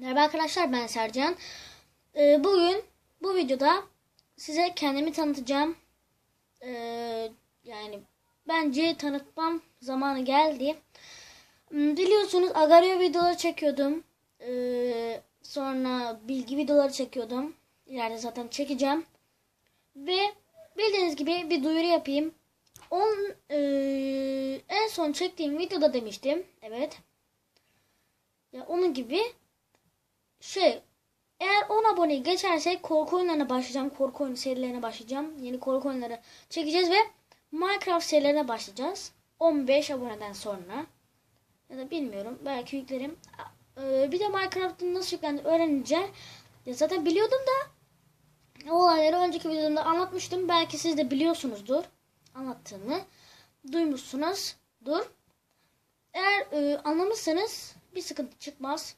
Merhaba arkadaşlar ben Sercan. Ee, bugün bu videoda size kendimi tanıtacağım. Ee, yani bence tanıtmam zamanı geldi. Hmm, Biliyorsunuz Agario videoları çekiyordum. Ee, sonra bilgi videoları çekiyordum. İleride zaten çekeceğim. Ve bildiğiniz gibi bir duyuru yapayım. On, ee, en son çektiğim videoda demiştim. Evet. Ya onun gibi şey eğer 10 aboneyi geçersek korku oyunlarına başlayacağım. Korku oyunu serilerine başlayacağım. Yeni korku oyunları çekeceğiz ve Minecraft serilerine başlayacağız. 15 aboneden sonra. Ya da bilmiyorum. Belki yüklerim. Ee, bir de Minecraft'ın nasıl yüklendiğini öğrenince ya zaten biliyordum da olayları önceki videomda anlatmıştım. Belki siz de biliyorsunuzdur. Anlattığımı. Duymuşsunuzdur. Eğer e, anlamışsanız bir sıkıntı çıkmaz.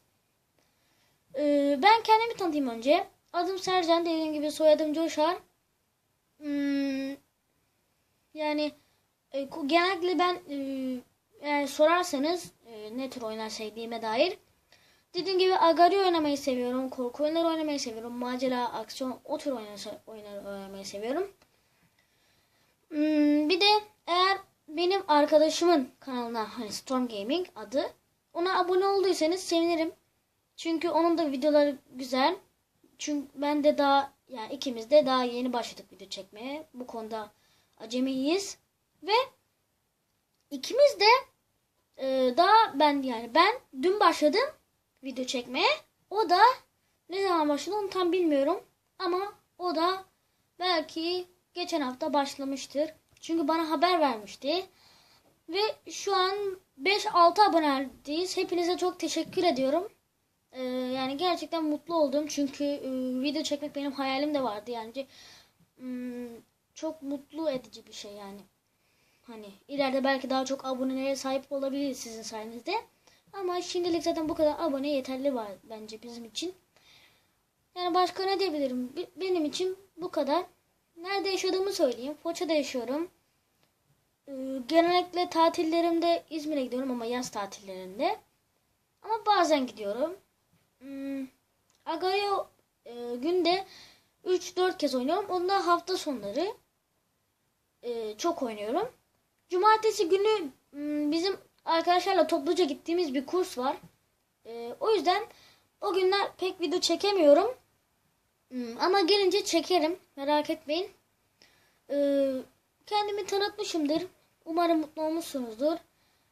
Ee, ben kendimi tanıtayım önce. Adım Sercan dediğim gibi soyadım Coşar. Hmm, yani e, genellikle ben e, eğer sorarsanız e, ne tür oyunlar sevdiğime dair. Dediğim gibi Agario oynamayı seviyorum. Korku oyunları oynamayı seviyorum. Macera, aksiyon o tür oyunları oynamayı seviyorum. Hmm, bir de eğer benim arkadaşımın kanalına hani Storm Gaming adı ona abone olduysanız sevinirim. Çünkü onun da videoları güzel. Çünkü ben de daha yani ikimiz de daha yeni başladık video çekmeye. Bu konuda acemiyiz. Ve ikimiz de e, daha ben yani ben dün başladım video çekmeye. O da ne zaman başladı onu tam bilmiyorum. Ama o da belki geçen hafta başlamıştır. Çünkü bana haber vermişti. Ve şu an 5-6 abonedeyiz. Hepinize çok teşekkür ediyorum. Ee, yani gerçekten mutlu oldum çünkü e, video çekmek benim hayalim de vardı. Yani Hmm, çok mutlu edici bir şey yani. Hani ileride belki daha çok abonelere sahip olabiliriz sizin sayenizde. Ama şimdilik zaten bu kadar abone yeterli var bence bizim için. Yani başka ne diyebilirim? Bi- benim için bu kadar. Nerede yaşadığımı söyleyeyim. Foça'da yaşıyorum. Ee, genellikle tatillerimde İzmir'e gidiyorum ama yaz tatillerinde. Ama bazen gidiyorum Hmm, Agario e, günde 3-4 kez oynuyorum. Onda hafta sonları e, çok oynuyorum. Cumartesi günü hmm, bizim arkadaşlarla topluca gittiğimiz bir kurs var. E, o yüzden o günler pek video çekemiyorum. Hmm, ama gelince çekerim. Merak etmeyin. E, kendimi tanıtmışımdır. Umarım mutlu olmuşsunuzdur.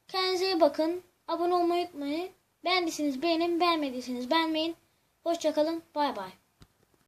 Kendinize iyi bakın. Abone olmayı unutmayın. Beğendiyseniz beğenin, beğenmediyseniz beğenmeyin. Hoşçakalın. Bay bay.